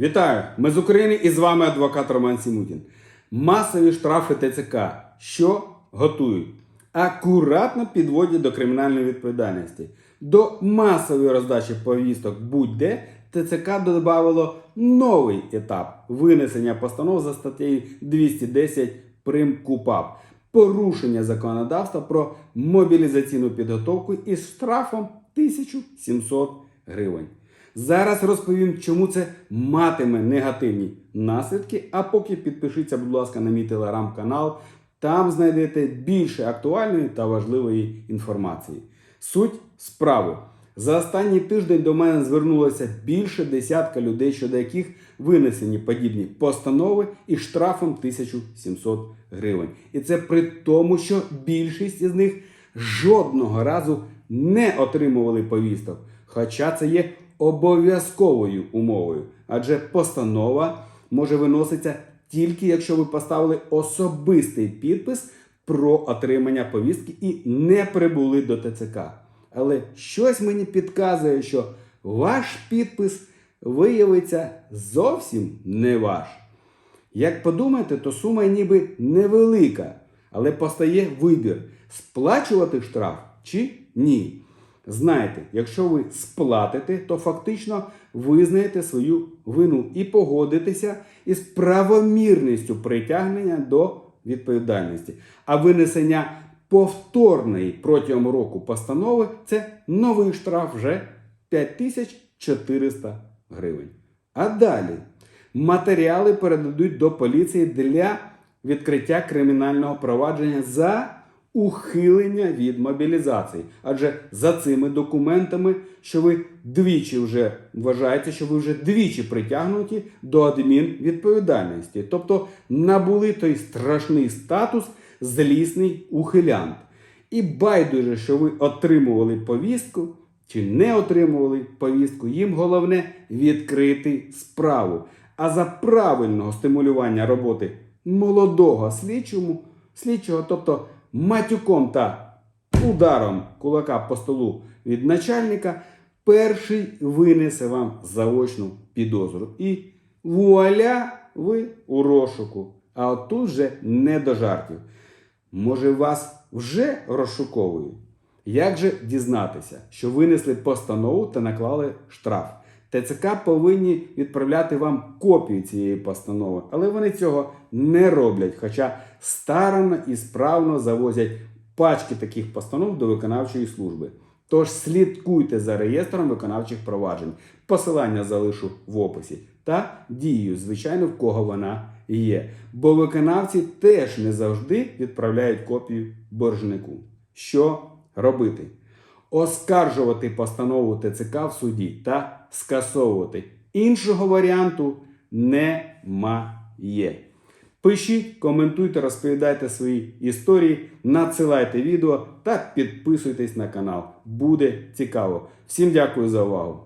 Вітаю! Ми з України і з вами адвокат Роман Сімутін. Масові штрафи ТЦК. Що готують? Акуратно підводять до кримінальної відповідальності. До масової роздачі повісток будь-де ТЦК додавало новий етап винесення постанов за статтею 210 прим КУПАП. Порушення законодавства про мобілізаційну підготовку із штрафом 1700 гривень. Зараз розповім, чому це матиме негативні наслідки. А поки підпишіться, будь ласка, на мій телеграм-канал. Там знайдете більше актуальної та важливої інформації. Суть справи. За останній тиждень до мене звернулося більше десятка людей, щодо яких винесені подібні постанови із штрафом 1700 гривень. І це при тому, що більшість із них жодного разу не отримували повісток. Хоча це є обов'язковою умовою, адже постанова може виноситися тільки якщо ви поставили особистий підпис про отримання повістки і не прибули до ТЦК. Але щось мені підказує, що ваш підпис виявиться зовсім не ваш. Як подумаєте, то сума ніби невелика, але постає вибір сплачувати штраф чи ні. Знаєте, якщо ви сплатите, то фактично визнаєте свою вину і погодитеся із правомірністю притягнення до відповідальності. А винесення повторної протягом року постанови це новий штраф вже 5400 гривень. А далі матеріали передадуть до поліції для відкриття кримінального провадження за ухилення від мобілізації. Адже за цими документами, що ви двічі вже вважаєте, що ви вже двічі притягнуті до адмінвідповідальності. Тобто набули той страшний статус злісний ухилянт. І байдуже, що ви отримували повістку чи не отримували повістку, їм головне відкрити справу. А за правильного стимулювання роботи молодого слідчому, слідчого, тобто матюком та ударом кулака по столу від начальника, перший винесе вам заочну підозру. І вуаля, ви у розшуку. А от тут вже не до жартів. Може, вас вже розшуковують? Як же дізнатися, що винесли постанову та наклали штраф? ТЦК повинні відправляти вам копію цієї постанови, але вони цього не роблять, хоча старанно і справно завозять пачки таких постанов до виконавчої служби. Тож слідкуйте за реєстром виконавчих проваджень. Посилання залишу в описі та дію, звичайно, в кого вона є. Бо виконавці теж не завжди відправляють копію боржнику. Що робити? Оскаржувати постанову ТЦК в суді та скасовувати. Іншого варіанту немає. Пишіть, коментуйте, розповідайте свої історії, надсилайте відео та підписуйтесь на канал. Буде цікаво. Всім дякую за увагу!